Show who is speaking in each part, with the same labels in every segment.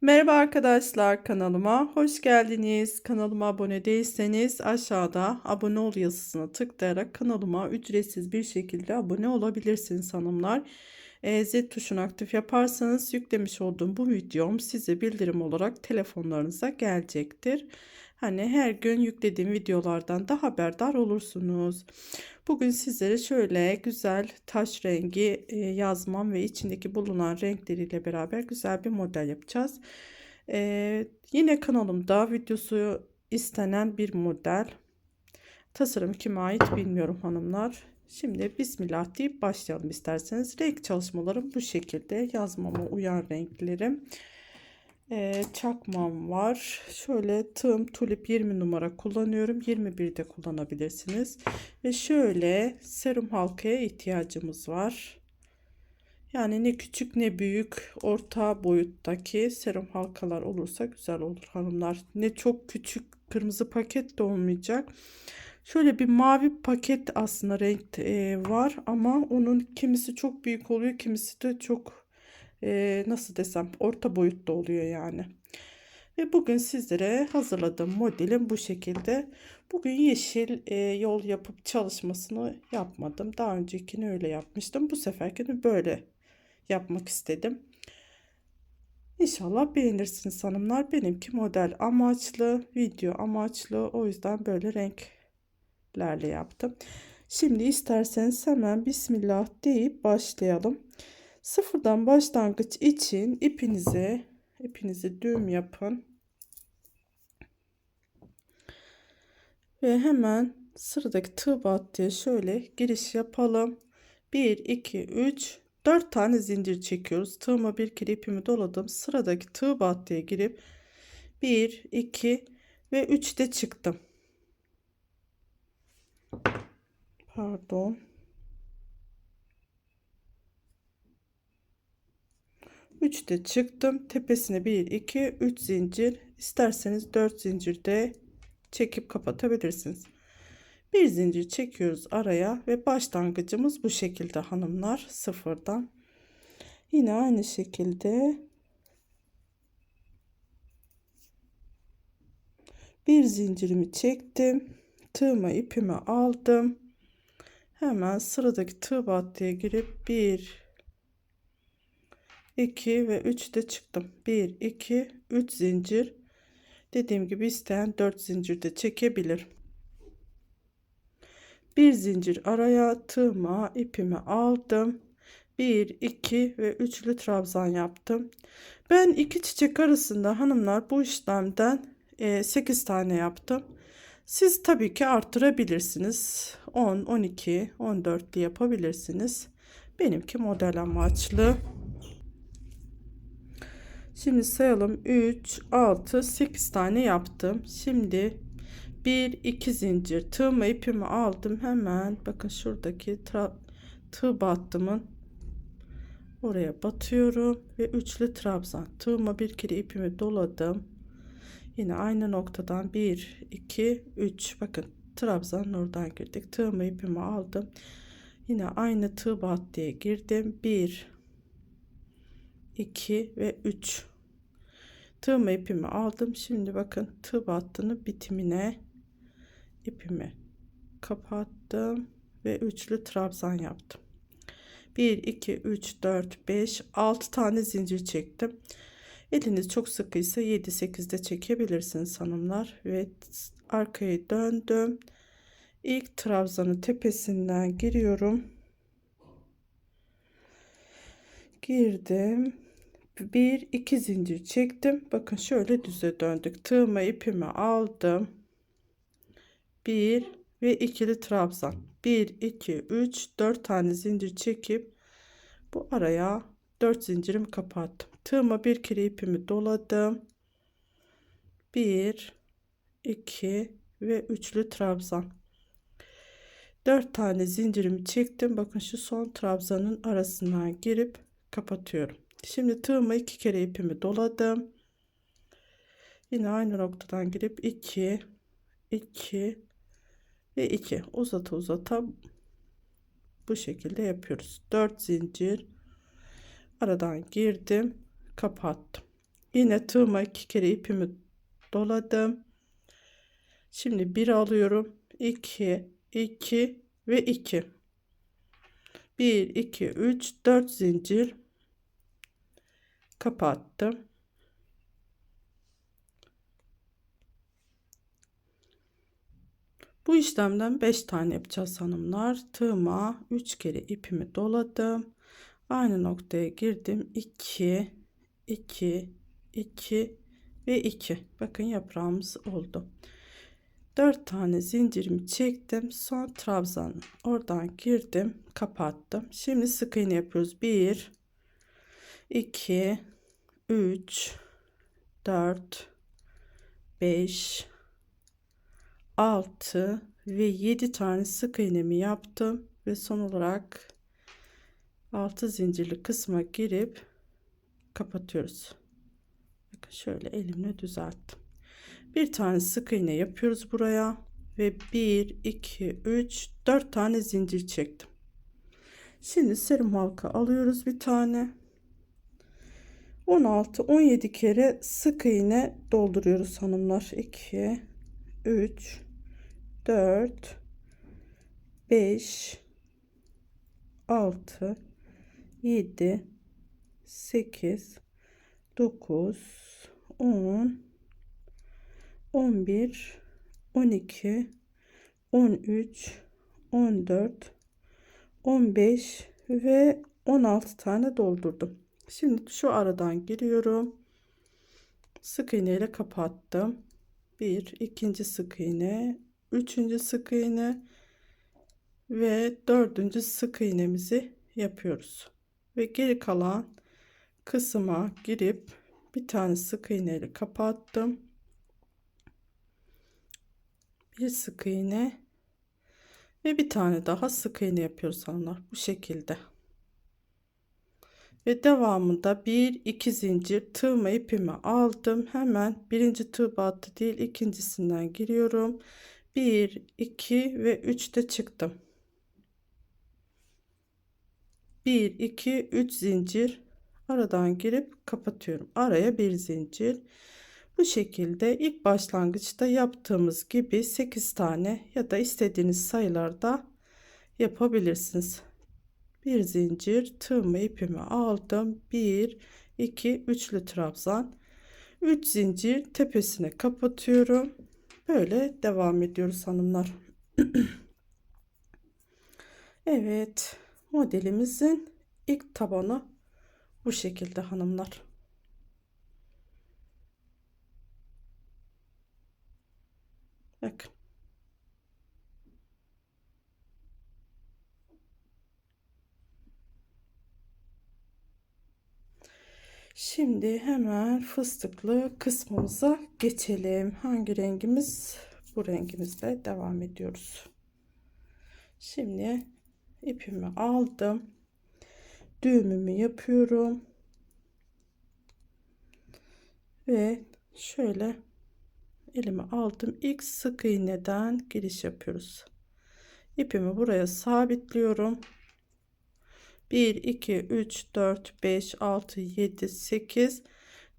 Speaker 1: Merhaba arkadaşlar kanalıma hoş geldiniz. Kanalıma abone değilseniz aşağıda abone ol yazısına tıklayarak kanalıma ücretsiz bir şekilde abone olabilirsiniz hanımlar. E, zil tuşunu aktif yaparsanız yüklemiş olduğum bu videom size bildirim olarak telefonlarınıza gelecektir. Hani her gün yüklediğim videolardan da haberdar olursunuz. Bugün sizlere şöyle güzel taş rengi e, yazmam ve içindeki bulunan renkleriyle beraber güzel bir model yapacağız. Ee, yine kanalımda videosu istenen bir model. Tasarım kime ait bilmiyorum hanımlar. Şimdi Bismillah deyip başlayalım isterseniz. Renk çalışmalarım bu şekilde. Yazmama uyan renklerim. Ee, çakmam var. Şöyle tığım tulip 20 numara kullanıyorum. 21 de kullanabilirsiniz. Ve şöyle serum halkaya ihtiyacımız var. Yani ne küçük ne büyük orta boyuttaki serum halkalar olursa güzel olur hanımlar. Ne çok küçük kırmızı paket de olmayacak. Şöyle bir mavi paket aslında renk e, var ama onun kimisi çok büyük oluyor kimisi de çok e, nasıl desem orta boyutta oluyor yani. Ve bugün sizlere hazırladığım modelim bu şekilde. Bugün yeşil e, yol yapıp çalışmasını yapmadım. Daha öncekini öyle yapmıştım. Bu seferkini böyle yapmak istedim. İnşallah beğenirsiniz hanımlar. Benimki model amaçlı, video amaçlı. O yüzden böyle renklerle yaptım. Şimdi isterseniz hemen Bismillah deyip başlayalım. Sıfırdan başlangıç için ipinizi ipinizi düğüm yapın. Ve hemen sıradaki tığ battıya şöyle giriş yapalım. 1 2 3 4 tane zincir çekiyoruz. Tığıma bir kere ipimi doladım. Sıradaki tığ battıya girip 1 2 ve 3 de çıktım. Pardon. 3 de çıktım. Tepesine 1 2 3 zincir. İsterseniz 4 zincir de çekip kapatabilirsiniz. Bir zincir çekiyoruz araya ve başlangıcımız bu şekilde hanımlar sıfırdan. Yine aynı şekilde bir zincirimi çektim. Tığıma ipimi aldım. Hemen sıradaki tığ battıya girip 1 2 ve 3 de çıktım. 1 2 3 zincir. Dediğim gibi isteyen 4 zincir de çekebilir. Bir zincir araya tığıma ipimi aldım. 1 2 ve üçlü trabzan yaptım. Ben iki çiçek arasında hanımlar bu işlemden 8 e, tane yaptım. Siz tabii ki arttırabilirsiniz. 10, 12, 14 de yapabilirsiniz. Benimki model amaçlı. Şimdi sayalım 3, 6, 8 tane yaptım. Şimdi 1, 2 zincir tığımı ipimi aldım. Hemen bakın şuradaki tığ battımın oraya batıyorum ve üçlü trabzan tığıma bir kere ipimi doladım. Yine aynı noktadan 1, 2, 3 bakın trabzan oradan girdik. Tığımı ipimi aldım. Yine aynı tığ battıya girdim. 1 2 ve 3 tığımı ipimi aldım. Şimdi bakın tığ battığını bitimine ipimi kapattım ve üçlü trabzan yaptım. 1 2 3 4 5 6 tane zincir çektim. Eliniz çok sıkıysa 7 8 de çekebilirsiniz hanımlar. Ve arkaya döndüm. İlk trabzanı tepesinden giriyorum. Girdim bir iki zincir çektim. Bakın şöyle düze döndük. Tığıma ipimi aldım. Bir ve ikili trabzan. 1 2 3 4 tane zincir çekip bu araya 4 zincirimi kapattım. Tığıma bir kere ipimi doladım. 1 2 ve üçlü trabzan. 4 tane zincirimi çektim. Bakın şu son trabzanın arasından girip kapatıyorum Şimdi tığıma iki kere ipimi doladım. Yine aynı noktadan girip 2 2 ve 2 uzata uzata bu şekilde yapıyoruz. 4 zincir aradan girdim, kapattım. Yine tığıma iki kere ipimi doladım. Şimdi bir alıyorum. 2, 2 ve 2. 1, 2, 3, 4 zincir kapattım. Bu işlemden 5 tane yapacağız hanımlar. Tığıma 3 kere ipimi doladım. Aynı noktaya girdim. 2 2 2 ve 2. Bakın yaprağımız oldu. 4 tane zincirimi çektim. Son trabzan oradan girdim, kapattım. Şimdi sık iğne yapıyoruz. 1 2 3 4 5 6 ve 7 tane sık iğnemi yaptım ve son olarak 6 zincirli kısma girip kapatıyoruz. Bakın şöyle elimle düzelttim. Bir tane sık iğne yapıyoruz buraya ve 1 2 3 4 tane zincir çektim. Şimdi serum halka alıyoruz bir tane. 16 17 kere sık iğne dolduruyoruz hanımlar. 2 3 4 5 6 7 8 9 10 11 12 13 14 15 ve 16 tane doldurdum. Şimdi şu aradan giriyorum. Sık iğne ile kapattım. Bir, ikinci sık iğne, üçüncü sık iğne ve dördüncü sık iğnemizi yapıyoruz. Ve geri kalan kısma girip bir tane sık iğne ile kapattım. Bir sık iğne ve bir tane daha sık iğne yapıyoruz hanımlar bu şekilde. Ve devamında bir iki zincir tığma ipimi aldım. Hemen birinci tığ battı değil ikincisinden giriyorum. 1 2 ve 3 de çıktım. 1 2 3 zincir aradan girip kapatıyorum. Araya bir zincir. Bu şekilde ilk başlangıçta yaptığımız gibi 8 tane ya da istediğiniz sayılarda yapabilirsiniz. Bir zincir tığımı ipimi aldım. 1 2 üçlü trabzan. 3 zincir tepesine kapatıyorum. Böyle devam ediyoruz hanımlar. evet, modelimizin ilk tabanı bu şekilde hanımlar. Bakın. Şimdi hemen fıstıklı kısmımıza geçelim. Hangi rengimiz? Bu rengimizle devam ediyoruz. Şimdi ipimi aldım. Düğümümü yapıyorum. Ve şöyle elime aldım. İlk sık iğneden giriş yapıyoruz. İpimi buraya sabitliyorum. 1 2 3 4 5 6 7 8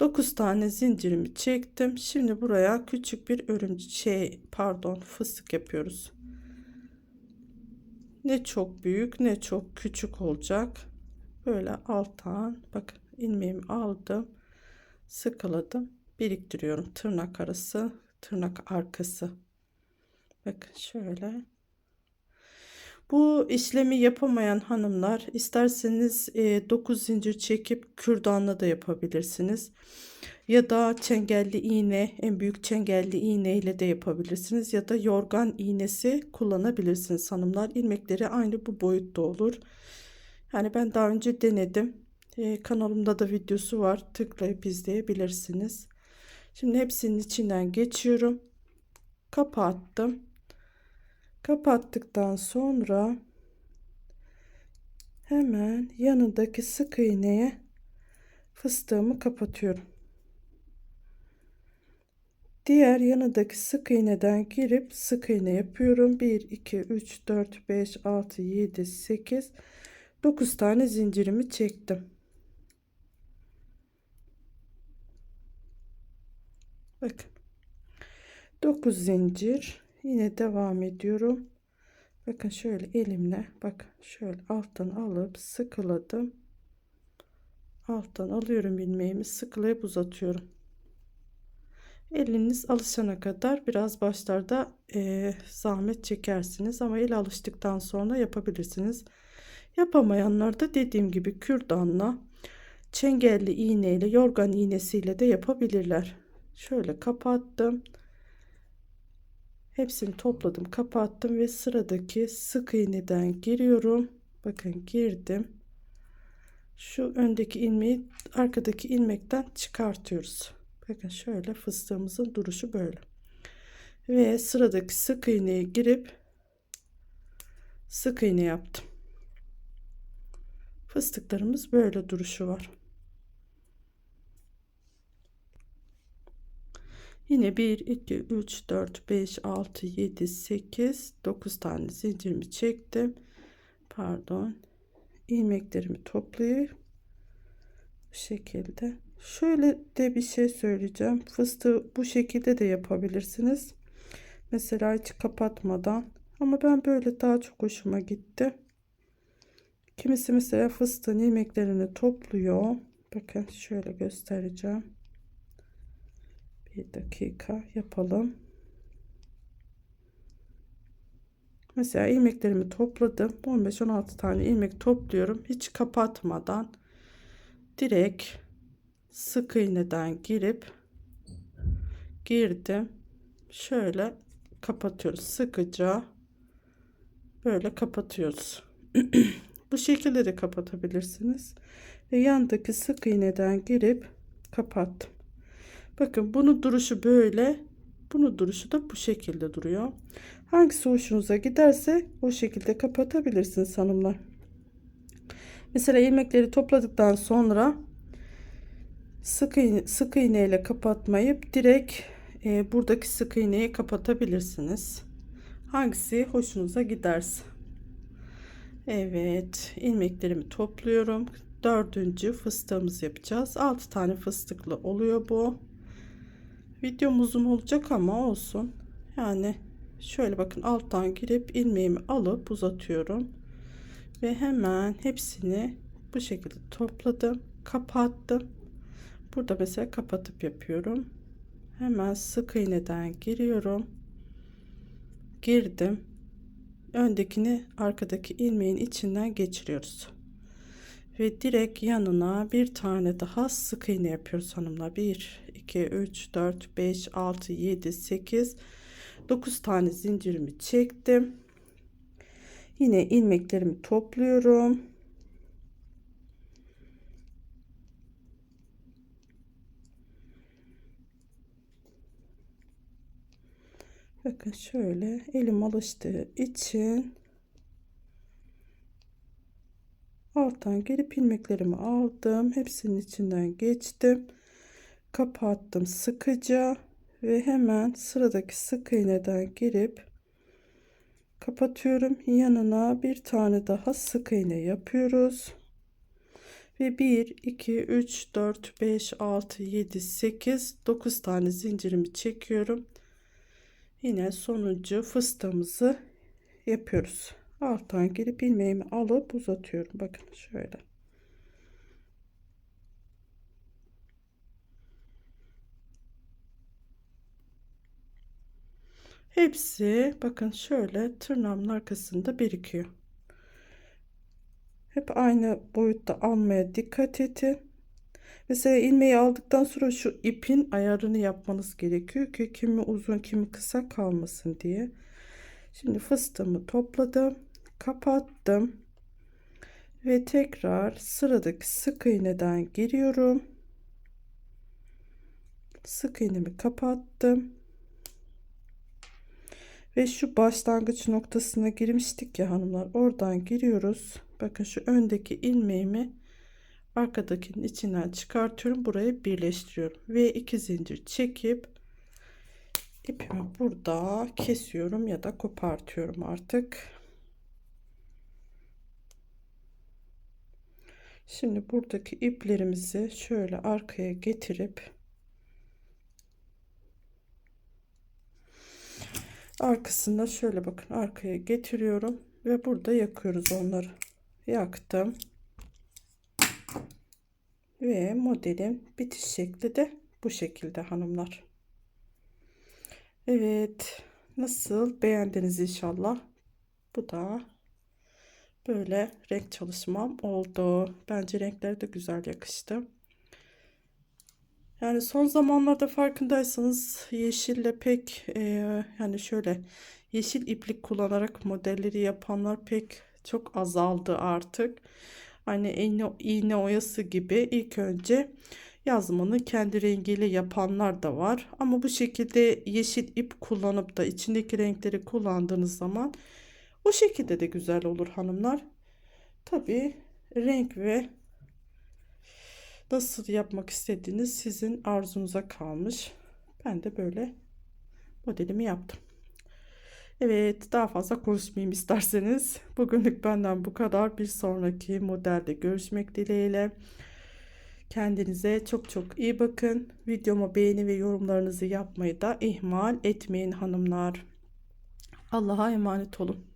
Speaker 1: 9 tane zincirimi çektim. Şimdi buraya küçük bir örümcek şey pardon fıstık yapıyoruz. Ne çok büyük ne çok küçük olacak. Böyle alttan bakın ilmeğimi aldım. Sıkıladım. Biriktiriyorum. Tırnak arası, tırnak arkası. Bakın şöyle bu işlemi yapamayan hanımlar isterseniz e, 9 zincir çekip kürdanla da yapabilirsiniz. Ya da çengelli iğne en büyük çengelli iğne ile de yapabilirsiniz. Ya da yorgan iğnesi kullanabilirsiniz hanımlar. ilmekleri aynı bu boyutta olur. Yani ben daha önce denedim. E, kanalımda da videosu var. Tıklayıp izleyebilirsiniz. Şimdi hepsinin içinden geçiyorum. Kapattım. Kapattıktan sonra hemen yanındaki sık iğneye fıstığımı kapatıyorum. Diğer yanındaki sık iğneden girip sık iğne yapıyorum. 1 2 3 4 5 6 7 8 9 tane zincirimi çektim. Bakın. 9 zincir. Yine devam ediyorum. Bakın şöyle elimle bak şöyle alttan alıp sıkıladım. Alttan alıyorum ilmeğimi sıkılayıp uzatıyorum. Eliniz alışana kadar biraz başlarda e, zahmet çekersiniz ama el alıştıktan sonra yapabilirsiniz. Yapamayanlar da dediğim gibi kürdanla, çengelli iğneyle, yorgan iğnesiyle de yapabilirler. Şöyle kapattım. Hepsini topladım, kapattım ve sıradaki sık iğneden giriyorum. Bakın girdim. Şu öndeki ilmeği arkadaki ilmekten çıkartıyoruz. Bakın şöyle fıstığımızın duruşu böyle. Ve sıradaki sık iğneye girip sık iğne yaptım. Fıstıklarımız böyle duruşu var. Yine 1, 2, 3, 4, 5, 6, 7, 8, 9 tane zincirimi çektim. Pardon. ilmeklerimi toplayıp bu şekilde. Şöyle de bir şey söyleyeceğim. Fıstığı bu şekilde de yapabilirsiniz. Mesela hiç kapatmadan. Ama ben böyle daha çok hoşuma gitti. Kimisi mesela fıstığın ilmeklerini topluyor. Bakın şöyle göstereceğim. Bir dakika yapalım. Mesela ilmeklerimi topladım. 15-16 tane ilmek topluyorum. Hiç kapatmadan direkt sık iğneden girip girdim. Şöyle kapatıyoruz. Sıkıca böyle kapatıyoruz. Bu şekilde de kapatabilirsiniz. Ve yandaki sık iğneden girip kapattım. Bakın bunu duruşu böyle. Bunu duruşu da bu şekilde duruyor. Hangisi hoşunuza giderse o şekilde kapatabilirsiniz hanımlar. Mesela ilmekleri topladıktan sonra sık iğne, sık iğne ile kapatmayıp direkt e, buradaki sık iğneyi kapatabilirsiniz. Hangisi hoşunuza giderse. Evet ilmeklerimi topluyorum. Dördüncü fıstığımızı yapacağız. 6 tane fıstıklı oluyor bu. Videom uzun olacak ama olsun. Yani şöyle bakın alttan girip ilmeğimi alıp uzatıyorum. Ve hemen hepsini bu şekilde topladım. Kapattım. Burada mesela kapatıp yapıyorum. Hemen sık iğneden giriyorum. Girdim. Öndekini arkadaki ilmeğin içinden geçiriyoruz. Ve direkt yanına bir tane daha sık iğne yapıyoruz hanımlar. 1 2 3 4 5 6 7 8 9 tane zincirimi çektim. Yine ilmeklerimi topluyorum. Bakın şöyle elim alıştığı için alttan gelip ilmeklerimi aldım. Hepsinin içinden geçtim. Kapattım sıkıca ve hemen sıradaki sık iğneden girip kapatıyorum. Yanına bir tane daha sık iğne yapıyoruz. Ve 1 2 3 4 5 6 7 8 9 tane zincirimi çekiyorum yine sonuncu fıstığımızı yapıyoruz alttan girip ilmeğimi alıp uzatıyorum. Bakın şöyle. Hepsi bakın şöyle tırnağımın arkasında birikiyor. Hep aynı boyutta almaya dikkat edin. Mesela ilmeği aldıktan sonra şu ipin ayarını yapmanız gerekiyor ki kimi uzun kimi kısa kalmasın diye. Şimdi fıstığımı topladım, kapattım ve tekrar sıradaki sık iğneden giriyorum. Sık iğnemi kapattım. Ve şu başlangıç noktasına girmiştik ya hanımlar. Oradan giriyoruz. Bakın şu öndeki ilmeğimi arkadakinin içinden çıkartıyorum burayı birleştiriyorum ve iki zincir çekip ipimi burada kesiyorum ya da kopartıyorum artık şimdi buradaki iplerimizi şöyle arkaya getirip Arkasında şöyle bakın arkaya getiriyorum ve burada yakıyoruz onları. Yaktım. Ve modelin bitiş şekli de bu şekilde hanımlar. Evet. Nasıl beğendiniz inşallah. Bu da böyle renk çalışmam oldu. Bence renkleri de güzel yakıştı. Yani son zamanlarda farkındaysanız yeşille pek e, yani şöyle yeşil iplik kullanarak modelleri yapanlar pek çok azaldı artık. Hani iğne, iğne oyası gibi ilk önce yazmanı kendi rengiyle yapanlar da var. Ama bu şekilde yeşil ip kullanıp da içindeki renkleri kullandığınız zaman o şekilde de güzel olur hanımlar. Tabii renk ve nasıl yapmak istediğiniz sizin arzunuza kalmış. Ben de böyle modelimi yaptım. Evet daha fazla konuşmayayım isterseniz. Bugünlük benden bu kadar. Bir sonraki modelde görüşmek dileğiyle. Kendinize çok çok iyi bakın. Videoma beğeni ve yorumlarınızı yapmayı da ihmal etmeyin hanımlar. Allah'a emanet olun.